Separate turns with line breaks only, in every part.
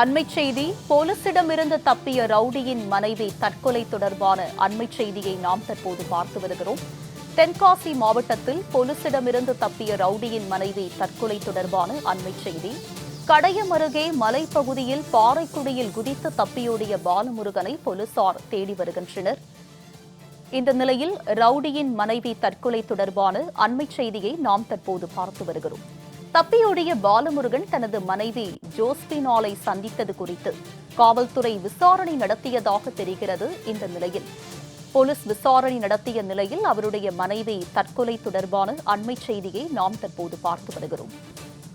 அண்மைச் செய்தி போலீசிடமிருந்து தப்பிய ரவுடியின் மனைவி தற்கொலை தொடர்பான அண்மைச் செய்தியை நாம் தற்போது பார்த்து வருகிறோம். தென்காசி மாவட்டத்தில் போலீசிடமிருந்து தப்பிய ரவுடியின் மனைவி தற்கொலை தொடர்பான அண்மைச் செய்தி. கடையம் அருகே மலைப்பகுதியில் பாறைக்குடியில் குதித்து தப்பியோடிய பாலமுருகனை போலீசார் தேடி வருகின்றனர். இந்த நிலையில் ரவுடியின் மனைவி தற்கொலை தொடர்பான அண்மைச் செய்தியை நாம் தற்போது பார்த்து வருகிறோம். தப்பியோடிய பாலமுருகன் தனது மனைவி ஜோஸ்பினாலை சந்தித்தது குறித்து காவல்துறை விசாரணை நடத்தியதாக தெரிகிறது இந்த நிலையில். போலீஸ் விசாரணை நடத்திய நிலையில் அவருடைய மனைவி தற்கொலை தொடர்பான அண்மைச் செய்தியை நாம் தற்போது பார்த்து வருகிறோம்.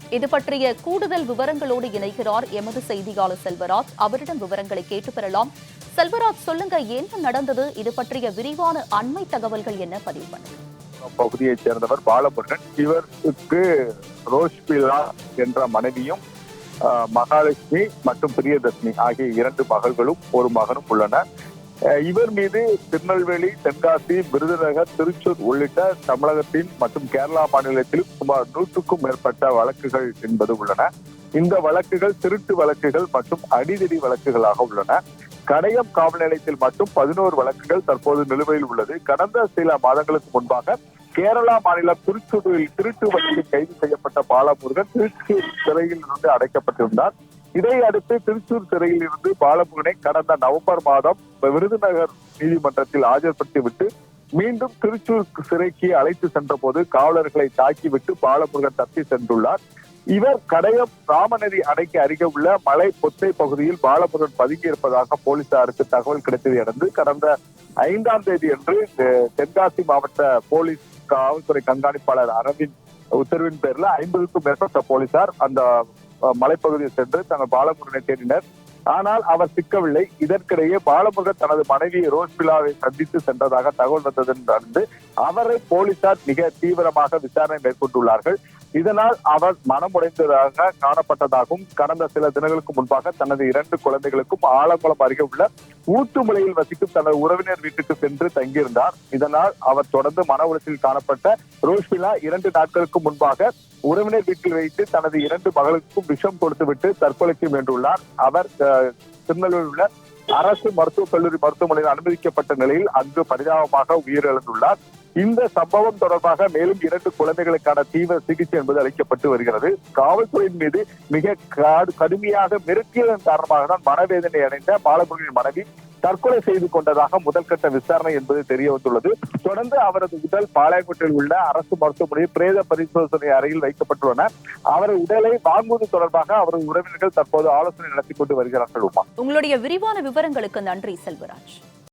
இது பற்றிய கூடுதல் விவரங்களோடு இணைகிறார் எமது செய்தியாளர் செல்வராஜ். அவரிடம் விவரங்களை கேட்டு பெறலாம். செல்வராஜ் சொல்லுங்க என்ன நடந்தது? இது பற்றிய விரிவான அண்மை தகவல்கள் என்ன? பதிவு பண்ணுங்க.
பகுதியைச் சேர்ந்தவர் பாலமுருகன். இவருக்கு ரோஷ்பிலா என்ற மனைவியும் ஆஹ், மகாலட்சுமி மற்றும் பிரியதர்ஷினி ஆகிய இரண்டு மகள்களும் ஒரு மகனும் உள்ளனர். இவர் மீது திருநெல்வேலி தென்காசி விருதுநகர் திருச்சூர் உள்ளிட்ட தமிழகத்தின் மற்றும் கேரளா மாநிலத்தில் சுமார் நூற்றுக்கும் மேற்பட்ட வழக்குகள் என்பது உள்ளன. இந்த வழக்குகள் திருட்டு வழக்குகள் மற்றும் அடிதடி வழக்குகளாக உள்ளன. கடையம் காவல் நிலையத்தில் மட்டும் பதினோரு வழக்குகள் தற்போது நிலுவையில் உள்ளது. கடந்த சில மாதங்களுக்கு முன்பாக கேரளா மாநிலம் திருச்சூரில் திருட்டு வழியில் கைது செய்யப்பட்ட பாலமுருகன் திருச்சூர் சிறையில் இருந்து அடைக்கப்பட்டிருந்தார். இதை அடுத்து திருச்சூர் சிறையில் இருந்து பாலமுருகனை கடந்த நவம்பர் மாதம் விருதுநகர் நீதிமன்றத்தில் ஆஜர்படுத்திவிட்டு மீண்டும் திருச்சூர் சிறைக்கு அழைத்து சென்ற போது காவலர்களை தாக்கிவிட்டு பாலமுருகன் தப்பி சென்றுள்ளார். இவர் கடையம் ராமநதி அணைக்கு அருகே உள்ள மலை பொத்தை பகுதியில் பாலமுருகன் பதுங்கி இருப்பதாக போலீசாருக்கு தகவல் கிடைத்ததை அடுத்து கடந்த ஐந்தாம் தேதி அன்று தென்காசி மாவட்ட போலீஸ் காவல்துறை கண்காணிப்பாளர் அரவிந்த் உத்தரவின் பேர்ல ஐம்பதுக்கும் மேற்பட்ட போலீசார் அந்த மலைப்பகுதியில் சென்று தங்கள் பாலமுருகனை தேடினர். ஆனால் அவர் சிக்கவில்லை. இதற்கிடையே பாலமுருகன் தனது மனைவி ரோஸ்பிலாவை சந்தித்து சென்றதாக தகவல் வந்ததன் அவரை போலீசார் மிக தீவிரமாக விசாரணை மேற்கொண்டுள்ளார்கள். இதனால் அவர் மனமுடைந்ததாக காணப்பட்டதாகவும் கடந்த சில தினங்களுக்கு முன்பாக தனது இரண்டு குழந்தைகளுக்கும் ஆலங்குளம் அருகே உள்ள ஊத்துமலையில் வசிக்கும் தனது உறவினர் வீட்டுக்கு சென்று தங்கியிருந்தார். இதனால் அவர் தொடர்ந்து மன உளைச்சலில் காணப்பட்ட ரோஷ்மிலா இரண்டு நாட்களுக்கு முன்பாக உறவினர் வீட்டில் வைத்து தனது இரண்டு மகளுக்கும் விஷம் கொடுத்துவிட்டு தற்கொலைக்கு முயன்றுள்ளார். அவர் அஹ், திருநெல்வேலியில் உள்ள அரசு மருத்துவக் கல்லூரி மருத்துவமனையில் அனுமதிக்கப்பட்ட நிலையில் அங்கு பரிதாபமாக உயிரிழந்துள்ளார். இந்த சம்பவம் தொடர்பாக மேலும் இரண்டு குழந்தைகளுக்கான தீவிர சிகிச்சை என்பது அளிக்கப்பட்டு வருகிறது. காவல்துறையின் மீது மிக கடுமையாக மிரட்டியதன் காரணமாக தான் மனவேதனை அடைந்த பாலமுருகனின் மனைவி தற்கொலை செய்து கொண்டதாக முதல்கட்ட விசாரணை என்பது தெரிய வந்துள்ளது. தொடர்ந்து அவரது உடல் பாளையங்கோட்டையில் உள்ள அரசு மருத்துவமனையில் பிரேத பரிசோதனை அறையில் வைக்கப்பட்டுள்ளன. அவரது உடலை வாங்குவது தொடர்பாக அவரது உறவினர்கள் தற்போது ஆலோசனை நடத்தி கொண்டு வருகிறார்கள் உமா.
உங்களுடைய விரிவான விவரங்களுக்கு நன்றி செல்வராஜ்.